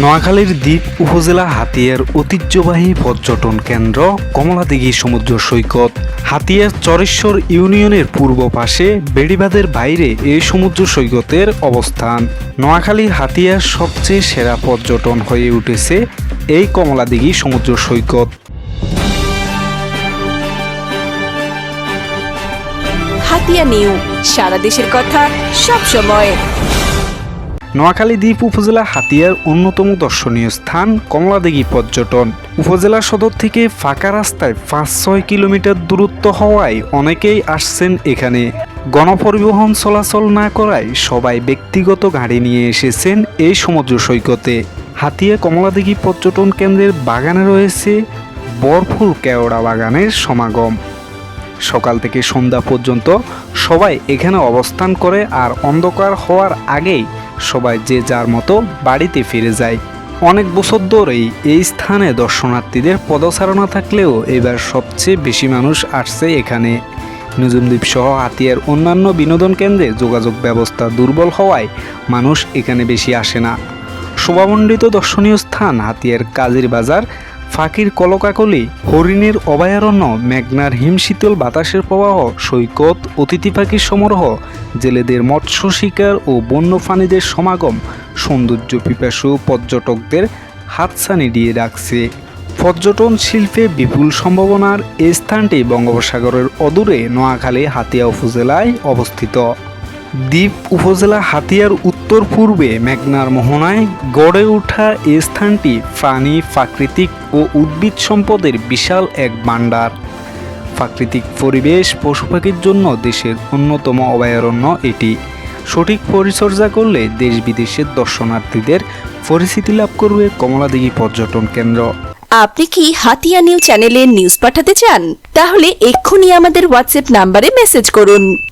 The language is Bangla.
নোয়াখালীর দ্বীপ উপজেলা হাতিয়ার ঐতিহ্যবাহী পর্যটন কেন্দ্র কমলাদিঘি সমুদ্র সৈকত। হাতিয়ার চরেশ্বর ইউনিয়নের পূর্ব পাশে বেড়িবাঁধের বাইরে এই সমুদ্র সৈকতের অবস্থান। নোয়াখালী হাতিয়ার সবচেয়ে সেরা পর্যটন হয়ে উঠেছে এই কমলাদিঘি সমুদ্র সৈকত। হাতিয়া নিউ, সারা দেশের কথা সব সময়। নোয়াখালী দ্বীপ উপজেলা হাতিয়ার অন্যতম দর্শনীয় স্থান কমলাদিঘি পর্যটন। উপজেলা সদর থেকে ফাঁকা রাস্তায় পাঁচ ছয় কিলোমিটার দূরত্ব হওয়ায় অনেকেই আসছেন এখানে। গণপরিবহন চলাচল না করায় সবাই ব্যক্তিগত গাড়ি নিয়ে এসেছেন এই সমুদ্র সৈকতে। হাতিয়া কমলাদিঘি পর্যটন কেন্দ্রের বাগানে রয়েছে বরফুল কেওড়া বাগানের সমাগম। সকাল থেকে সন্ধ্যা পর্যন্ত সবাই এখানে অবস্থান করে আর অন্ধকার হওয়ার আগেই সবাই যে যার মতো বাড়িতে ফিরে যায়। অনেক বছর ধরেই এই স্থানে দর্শনার্থীদের পদচারণা থাকলেও এবার সবচেয়ে বেশি মানুষ আসছে এখানে। নজুমদ্বীপ সহ হাতিয়ার অন্যান্য বিনোদন কেন্দ্রে যোগাযোগ ব্যবস্থা দুর্বল হওয়ায় মানুষ এখানে বেশি আসে না। শোভামণ্ডিত দর্শনীয় স্থান হাতিয়ার কাজির বাজার ফাঁকির কলকাকলি, হরিণের অভয়ারণ্য, মেঘনার হিমশীতল বাতাসের প্রবাহ, সৈকত, অতিথি পাখির সমারোহ, জেলেদের মৎস্য শিকার ও বন্য প্রাণীদের সমাগম, সৌন্দর্য পিপাসু পর্যটকদের হাতছানি দিয়ে রাখছে পর্যটন শিল্পে বিপুল সম্ভাবনার এই স্থানটি বঙ্গোপসাগরের অদূরে নোয়াখালী, হাতিয়া উপজেলায় অবস্থিত। দ্বীপ উপজেলা হাতিয়ার উত্তর পূর্বে মেঘনার মোহনায় গড়ে ওঠা এই স্থানটি প্রাণী, প্রাকৃতিক ও উদ্ভিদ সম্পদের বিশাল এক ভাণ্ডার। প্রাকৃতিক পরিবেশ পশু পাখির জন্য দেশের অন্যতম অভয়ারণ্য এটি। সঠিক পরিচর্যা করলে দেশ বিদেশের দর্শনার্থীদের পরিচিতি লাভ করবে কমলাদিঘি পর্যটন কেন্দ্র। আপনি কি হাতিয়া নিউ চ্যানেলে নিউজ পাঠাতে চান? তাহলে এক্ষুনি আমাদের হোয়াটসঅ্যাপ নাম্বারে মেসেজ করুন।